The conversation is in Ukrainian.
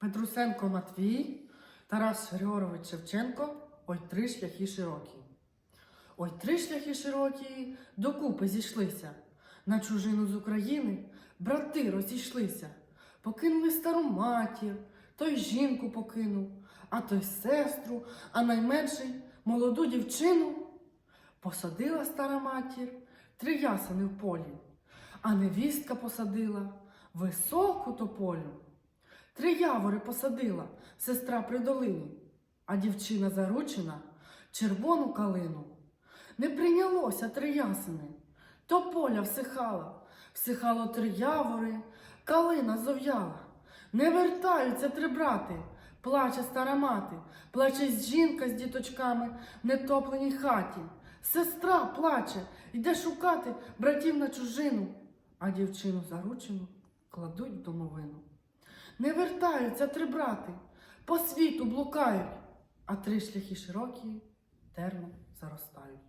Петрусенко Матвій, Тарас Григорович Шевченко, ой три шляхи широкі. Ой три шляхи широкі докупи зійшлися. На чужину з України брати розійшлися. Покинули стару матір, той жінку покинув, а той сестру, а найменший молоду дівчину. Посадила стара матір три ясени в полі, а невістка посадила високу тополю. Три явори посадила сестра при долині, а дівчина заручена червону калину. Не прийнялося три ясени, тополя всихала, всихало три явори, калина зов'яла. Не вертаються три брати, плаче стара мати, плаче жінка з діточками в нетопленій хаті. Сестра плаче, йде шукати братів на чужину, а дівчину заручену кладуть в домовину. Не вертаються три брати, по світу блукають, а три шляхи широкі термо заростають.